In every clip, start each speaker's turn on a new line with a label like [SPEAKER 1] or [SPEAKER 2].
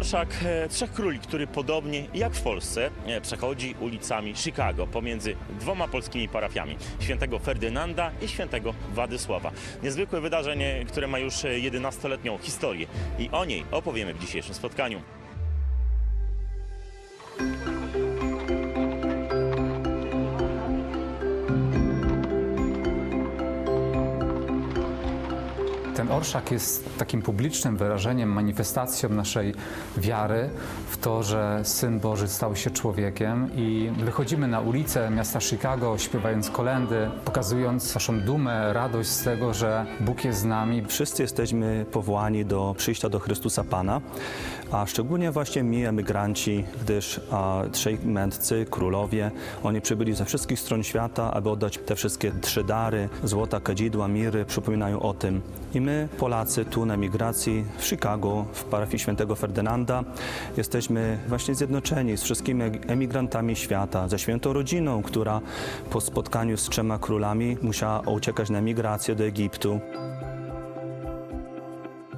[SPEAKER 1] Orszak e, Trzech Króli, który podobnie jak w Polsce e, przechodzi ulicami Chicago pomiędzy dwoma polskimi parafiami świętego Ferdynanda i świętego Władysława. Niezwykłe wydarzenie, które ma już e, 11-letnią historię i o niej opowiemy w dzisiejszym spotkaniu.
[SPEAKER 2] Orszak jest takim publicznym wyrażeniem, manifestacją naszej wiary w to, że Syn Boży stał się człowiekiem i wychodzimy na ulicę miasta Chicago śpiewając kolendy, pokazując naszą dumę, radość z tego, że Bóg jest z nami.
[SPEAKER 3] Wszyscy jesteśmy powołani do przyjścia do Chrystusa Pana, a szczególnie właśnie my, emigranci, gdyż a, trzej mędrcy, królowie, oni przybyli ze wszystkich stron świata, aby oddać te wszystkie trzy dary, złota, kadzidła, miry, przypominają o tym. I my, Polacy, tu na emigracji w Chicago, w parafii świętego Ferdynanda, jesteśmy właśnie zjednoczeni z wszystkimi emigrantami świata, ze świętą rodziną, która po spotkaniu z trzema królami musiała uciekać na emigrację do Egiptu.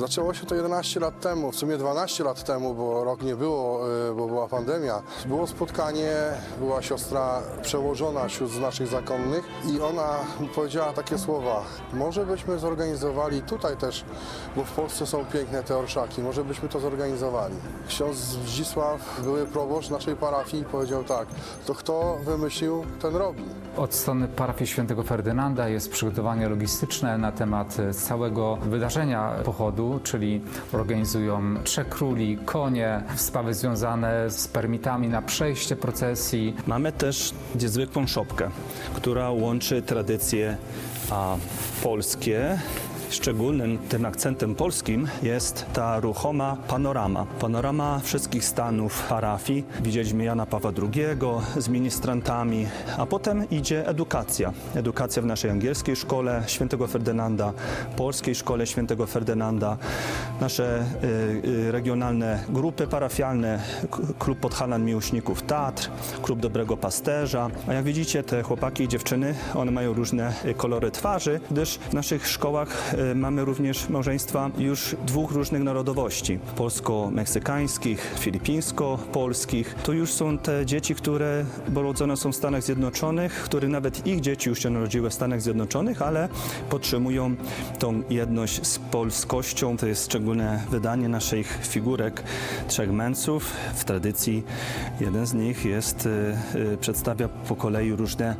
[SPEAKER 4] Zaczęło się to 11 lat temu, w sumie 12 lat temu, bo rok nie było, y, bo była pandemia. Było spotkanie, była siostra przełożona wśród naszych zakonnych i ona powiedziała takie słowa, może byśmy zorganizowali tutaj też, bo w Polsce są piękne te orszaki, może byśmy to zorganizowali. Ksiądz Zdzisław, były proboszcz naszej parafii, powiedział tak, to kto wymyślił, ten robi.
[SPEAKER 2] Od strony parafii świętego Ferdynanda jest przygotowanie logistyczne na temat całego wydarzenia pochodu, czyli organizują trzech króli, konie, sprawy związane z permitami na przejście procesji,
[SPEAKER 3] Mamy też niezwykłą szopkę, która łączy tradycje a, polskie. Szczególnym tym akcentem polskim jest ta ruchoma panorama. Panorama wszystkich stanów parafii. Widzieliśmy Jana Pawła II z ministrantami, a potem idzie edukacja. Edukacja w naszej angielskiej szkole świętego Ferdynanda, polskiej szkole świętego Ferdynanda, nasze y, y, regionalne grupy parafialne, klub Podhalan Miłośników Tatr, klub Dobrego Pasterza. A jak widzicie, te chłopaki i dziewczyny, one mają różne y, kolory twarzy, gdyż w naszych szkołach mamy również małżeństwa już dwóch różnych narodowości. Polsko-meksykańskich, filipińsko-polskich. To już są te dzieci, które urodzone są w Stanach Zjednoczonych, które nawet ich dzieci już się narodziły w Stanach Zjednoczonych, ale podtrzymują tą jedność z polskością. To jest szczególne wydanie naszych figurek trzech męców. W tradycji jeden z nich jest, y, y, przedstawia po kolei różne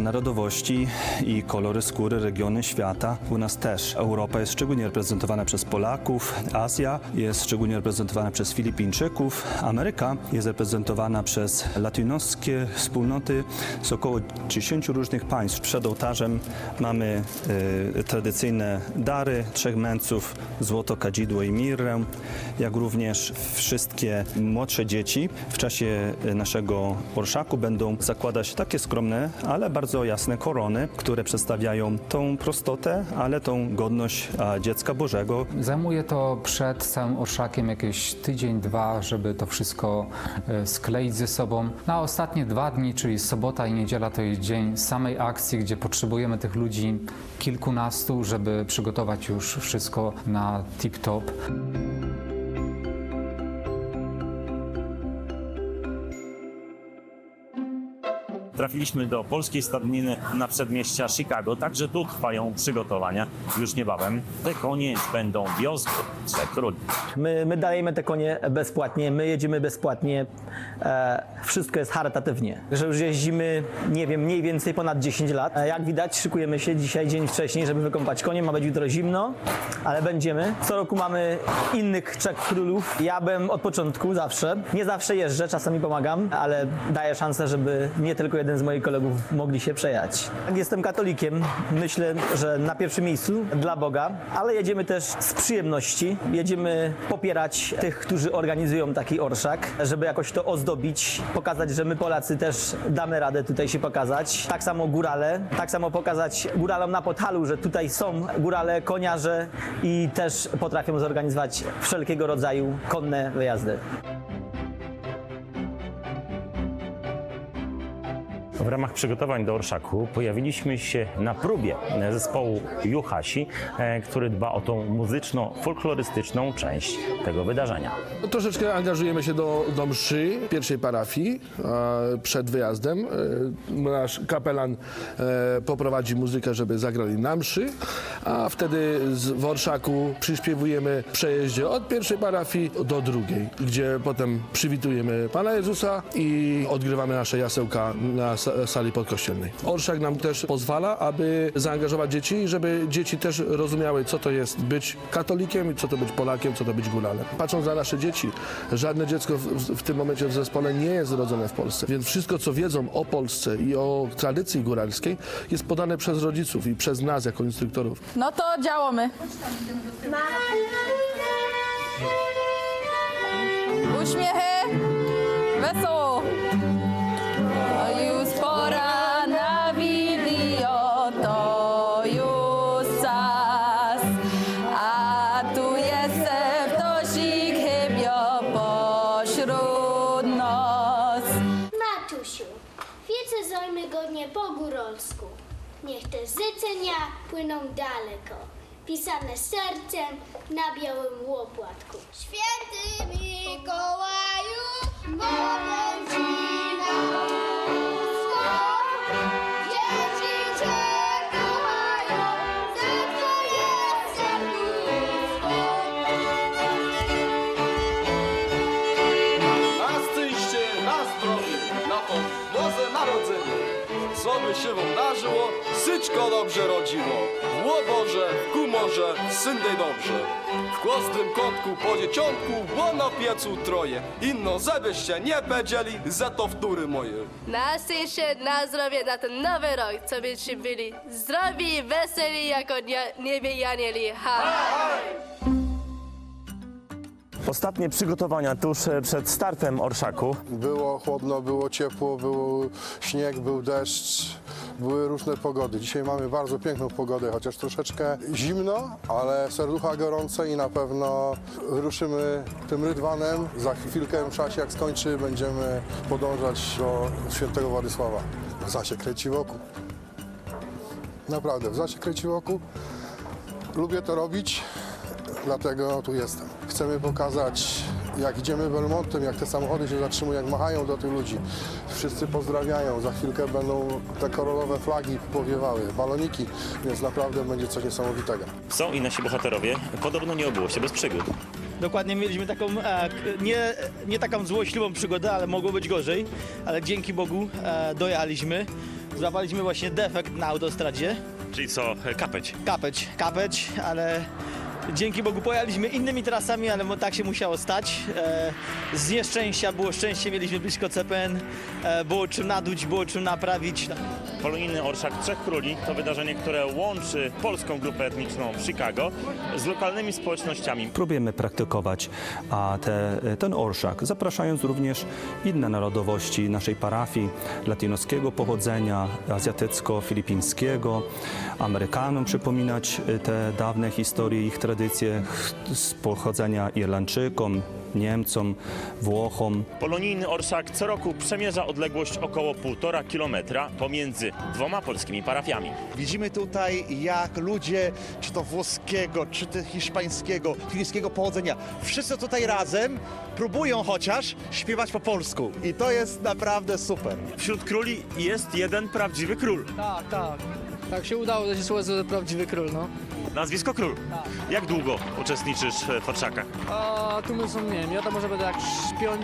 [SPEAKER 3] narodowości i kolory skóry, regiony świata. U nas Europa jest szczególnie reprezentowana przez Polaków, Azja jest szczególnie reprezentowana przez Filipińczyków, Ameryka jest reprezentowana przez latynoskie wspólnoty z około 10 różnych państw. Przed ołtarzem mamy y, tradycyjne dary trzech męców, złoto, kadzidło i mirrę, jak również wszystkie młodsze dzieci w czasie y, naszego orszaku będą zakładać takie skromne, ale bardzo jasne korony, które przedstawiają tą prostotę, ale tą godność dziecka Bożego,
[SPEAKER 2] Zajmuje to przed całym orszakiem jakieś tydzień, dwa, żeby to wszystko e, skleić ze sobą. Na ostatnie dwa dni, czyli sobota i niedziela, to jest dzień samej akcji, gdzie potrzebujemy tych ludzi kilkunastu, żeby przygotować już wszystko na tip-top.
[SPEAKER 1] Trafiliśmy do polskiej stadniny na przedmieścia Chicago, także tu trwają przygotowania. Już niebawem te konie będą wiozły Trzech Króli.
[SPEAKER 5] My, my dajemy te konie bezpłatnie, my jedziemy bezpłatnie, e, wszystko jest charytatywnie. Że już jeździmy, nie wiem, mniej więcej ponad 10 lat. E, jak widać, szykujemy się dzisiaj dzień wcześniej, żeby wykąpać konie. Ma być jutro zimno, ale będziemy. Co roku mamy innych trzech królów. Ja byłem od początku zawsze. Nie zawsze jeżdżę, czasami pomagam, ale daję szansę, żeby nie tylko jeden z moich kolegów mogli się przejechać. Jak Jestem katolikiem, myślę, że na pierwszym miejscu dla Boga, ale jedziemy też z przyjemności. Jedziemy popierać tych, którzy organizują taki orszak, żeby jakoś to ozdobić, pokazać, że my Polacy też damy radę tutaj się pokazać. Tak samo górale, tak samo pokazać góralom na Podhalu, że tutaj są górale, koniarze i też potrafią zorganizować wszelkiego rodzaju konne wyjazdy.
[SPEAKER 1] W ramach przygotowań do Orszaku pojawiliśmy się na próbie zespołu Juhasi, e, który dba o tą muzyczno-folklorystyczną część tego wydarzenia.
[SPEAKER 6] Troszeczkę angażujemy się do, do mszy pierwszej parafii przed wyjazdem. E, nasz kapelan e, poprowadzi muzykę, żeby zagrali na mszy, a wtedy z, Orszaku przyśpiewujemy przejeździe od pierwszej parafii do drugiej, gdzie potem przywitujemy Pana Jezusa i odgrywamy nasze jasełka na sali podkościelnej. Orszak nam też pozwala, aby zaangażować dzieci i żeby dzieci też rozumiały, co to jest być katolikiem co to być Polakiem, co to być gulalem. Patrząc na nasze dzieci, żadne dziecko w, w- tym momencie w zespole nie jest zrodzone w Polsce, więc wszystko, co wiedzą o Polsce i o tradycji góralskiej jest podane przez rodziców i przez nas jako instruktorów.
[SPEAKER 7] No to działamy. Uśmiechy, wesoło.
[SPEAKER 8] Pisane sercem na białym łopłatku. Święty Mikołaju, powiem
[SPEAKER 9] dobrze rodziło. W łoborze, w kumorze, syndej dobrze. W kłostrym kątku po dzieciątku, bo na piecu troje. Inno, żebyście nie powiedzieli, za to wtóry moje.
[SPEAKER 10] Na szczęście, na zdrowie na ten nowy rok, co byście byli zdrowi, weseli jako nie, niebie i anieli. Ha!
[SPEAKER 1] Ostatnie przygotowania tuż e, przed startem Orszaku.
[SPEAKER 4] Było chłodno, było ciepło, był śnieg, był deszcz, były różne pogody. Dzisiaj mamy bardzo piękną pogodę, chociaż troszeczkę zimno, ale serducha gorące i na pewno ruszymy tym rydwanem. Za chwilkę w czasie, jak skończy, będziemy podążać do świętego Władysława. Łza się kręci wokół. Naprawdę, łza się kręci wokół. Lubię to robić, dlatego tu jestem. Chcemy pokazać, jak idziemy Belmontem, jak te samochody się zatrzymują, jak machają do tych ludzi. Wszyscy pozdrawiają. Za chwilkę będą te korolowe flagi powiewały, baloniki, więc naprawdę będzie coś niesamowitego.
[SPEAKER 1] Są i nasi bohaterowie. Podobno nie obyło się bez przygód.
[SPEAKER 5] Dokładnie mieliśmy taką, e, nie, nie taką złośliwą przygodę, ale mogło być gorzej, ale dzięki Bogu e, dojechaliśmy. Złapaliśmy właśnie defekt na autostradzie.
[SPEAKER 1] Czyli co, e, kapeć.
[SPEAKER 5] Kapeć, kapeć, ale dzięki Bogu pojechaliśmy innymi trasami, ale tak się musiało stać. E, z nieszczęścia było szczęście, mieliśmy blisko CPN, e, było czym naduć, było czym naprawić.
[SPEAKER 1] Polonijny Orszak Trzech Króli to wydarzenie, które łączy polską grupę etniczną w Chicago z lokalnymi społecznościami.
[SPEAKER 3] Próbujemy praktykować a te, ten orszak, zapraszając również inne narodowości naszej parafii latynoskiego pochodzenia, azjatycko-filipińskiego, Amerykanom przypominać te dawne historie, ich tradycje z pochodzenia Irlandczykom, Niemcom, Włochom.
[SPEAKER 1] Polonijny Orszak co roku przemierza odległość około 1,5 kilometra pomiędzy dwoma polskimi parafiami.
[SPEAKER 11] Widzimy tutaj, jak ludzie, czy to włoskiego, czy to hiszpańskiego, chińskiego pochodzenia, wszyscy tutaj razem próbują chociaż śpiewać po polsku. I to jest naprawdę super.
[SPEAKER 1] Wśród króli jest jeden prawdziwy król.
[SPEAKER 12] Tak, tak. Tak się udało, że się słowo że prawdziwy król, no.
[SPEAKER 1] Nazwisko król. Jak długo uczestniczysz w Orszakach?
[SPEAKER 12] A tu my są, nie wiem, ja to może będę jak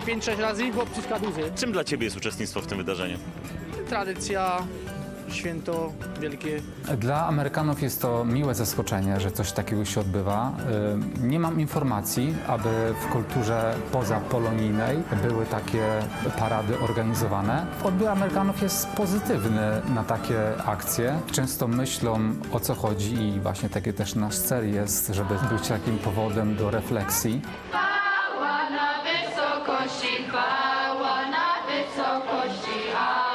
[SPEAKER 12] 5-6 razy, chłopczyska duży.
[SPEAKER 1] Czym dla Ciebie jest uczestnictwo w tym wydarzeniu?
[SPEAKER 12] Tradycja, święto wielkie.
[SPEAKER 2] Dla Amerykanów jest to miłe zaskoczenie, że coś takiego się odbywa. Y, Nie mam informacji, aby w kulturze pozapolonijnej były takie parady organizowane. Odbiór Amerykanów jest pozytywny na takie akcje. Często myślą o co chodzi i właśnie taki też nasz cel jest, żeby być takim powodem do refleksji.
[SPEAKER 7] Chwała na wysokości, chwała na wysokości, a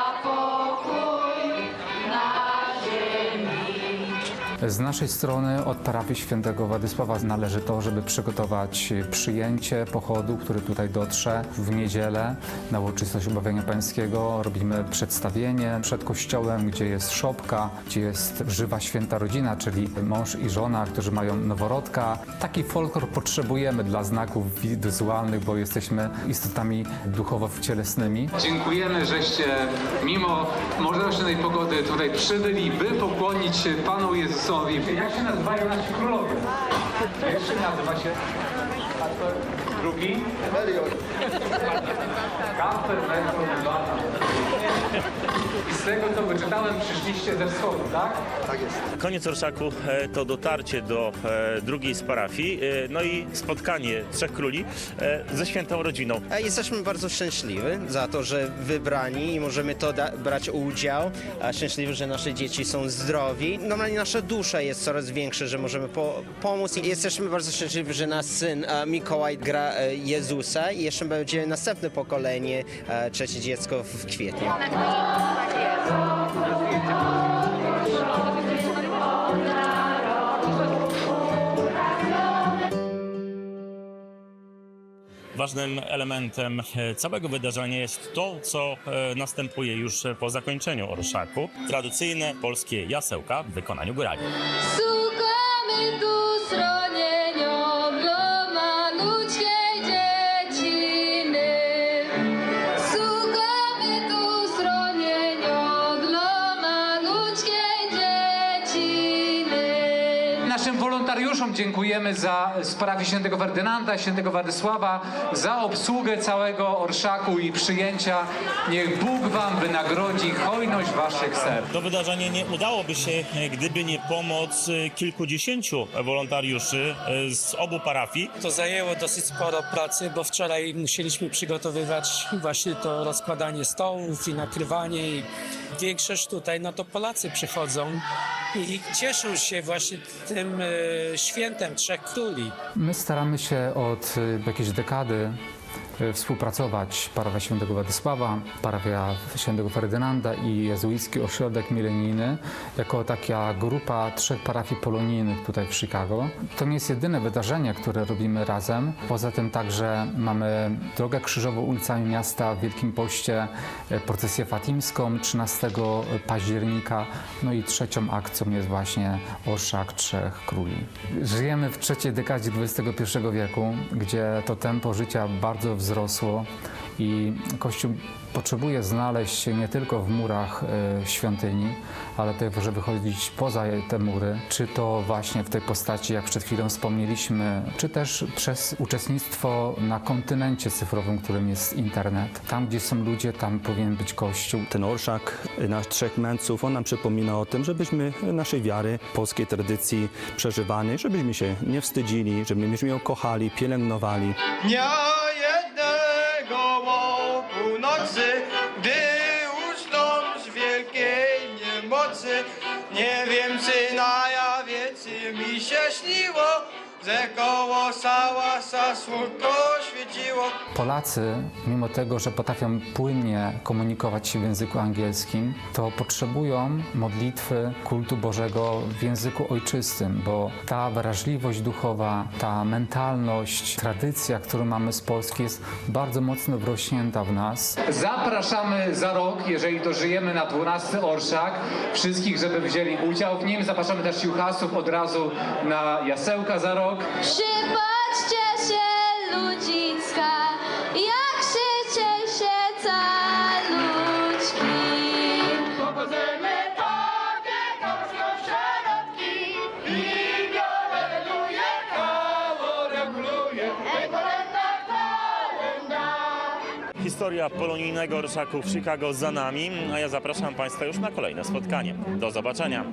[SPEAKER 2] Z naszej strony od parafii świętego Władysława należy to, żeby przygotować przyjęcie pochodu, który tutaj dotrze w niedzielę na uroczystość obawiania pańskiego. Robimy przedstawienie przed kościołem, gdzie jest szopka, gdzie jest żywa święta rodzina, czyli mąż i żona, którzy mają noworodka. Taki folklor potrzebujemy dla znaków wizualnych, bo jesteśmy istotami duchowo-cielesnymi.
[SPEAKER 13] Dziękujemy, żeście mimo możliwości pogody tutaj przybyli, by pokłonić się Panu Jezusowi. Jak się nazywają nasi królowie? Pierwszy nazywa się... Drugi? Kamper, Melchior, Bata. Z tego, co wyczytałem, przyszliście ze wschodu, tak?
[SPEAKER 1] Koniec orszaku e, to dotarcie do e, drugiej z parafii, e, no i spotkanie trzech króli ze świętą rodziną.
[SPEAKER 14] Jesteśmy bardzo szczęśliwi za to, że wybrani i możemy to brać udział. Szczęśliwi, że nasze dzieci są zdrowi. Normalnie nasza dusza jest coraz większa, że możemy po- pomóc. Jesteśmy bardzo szczęśliwi, że nasz syn Mikołaj gra Jezusa i jeszcze będzie następne pokolenie, trzecie dziecko w kwietniu.
[SPEAKER 1] Ważnym elementem e, całego wydarzenia jest to, co e, następuje już po zakończeniu orszaku. Tradycyjne polskie jasełka w wykonaniu górali.
[SPEAKER 13] Naszym wolontariuszom dziękujemy za parafii świętego Ferdynanda, świętego Władysława, za obsługę całego orszaku i przyjęcia. Niech Bóg wam wynagrodzi hojność waszych serc.
[SPEAKER 1] To wydarzenie nie udałoby się, gdyby nie pomoc e, kilkudziesięciu wolontariuszy e, z obu parafii.
[SPEAKER 15] To zajęło dosyć sporo pracy, bo wczoraj musieliśmy przygotowywać właśnie to rozkładanie stołów i nakrywanie i większość tutaj, no to Polacy przychodzą i cieszą się właśnie tym e, świętem Trzech Króli.
[SPEAKER 2] My staramy się od y, jakiejś dekady współpracować parafia świętego Władysława, parafia świętego Ferdynanda i jezuicki ośrodek milenijny jako taka grupa trzech parafii polonijnych tutaj w Chicago. To nie jest jedyne wydarzenie, które robimy razem. Poza tym także mamy drogę krzyżową ulicami miasta w Wielkim Poście, y, procesję fatimską 13 października, no i trzecią akcją jest właśnie Orszak Trzech Króli. Żyjemy w trzeciej dekadzie XXI wieku, gdzie to tempo życia bardzo wzrosło i Kościół potrzebuje znaleźć się nie tylko w murach e, świątyni, ale także wychodzić poza te mury, czy to właśnie w tej postaci, jak przed chwilą wspomnieliśmy, czy też przez uczestnictwo na kontynencie cyfrowym, którym jest internet. Tam, gdzie są ludzie, tam powinien być Kościół.
[SPEAKER 3] Ten orszak nasz trzech męców, on nam przypomina o tym, żebyśmy naszej wiary, polskiej tradycji przeżywanej, żebyśmy się nie wstydzili, żebyśmy ją kochali, pielęgnowali.
[SPEAKER 16] O północy, gdy z wielkiej niemocy, nie wiem czy na jawie, czy mi się śniło, że koło sałasa słodko świeciło.
[SPEAKER 2] Polacy, mimo tego, że potrafią płynnie komunikować się w języku angielskim, to potrzebują modlitwy kultu Bożego w języku ojczystym, bo ta wrażliwość duchowa, ta mentalność, tradycja, którą mamy z Polski jest bardzo mocno wrośnięta w nas.
[SPEAKER 13] Zapraszamy za rok, jeżeli dożyjemy na 12 orszak, wszystkich, żeby wzięli udział w nim. Zapraszamy też juchasów od razu na jasełka za rok.
[SPEAKER 7] Przypatrzcie się ludzicka, jak krzyczy się caluczki.
[SPEAKER 16] Pochodzimy takie środki i bioreluje, koło reguluje, kolenda.
[SPEAKER 1] Historia polonijnego orszaku w Chicago za nami, a ja zapraszam Państwa już na kolejne spotkanie. Do zobaczenia.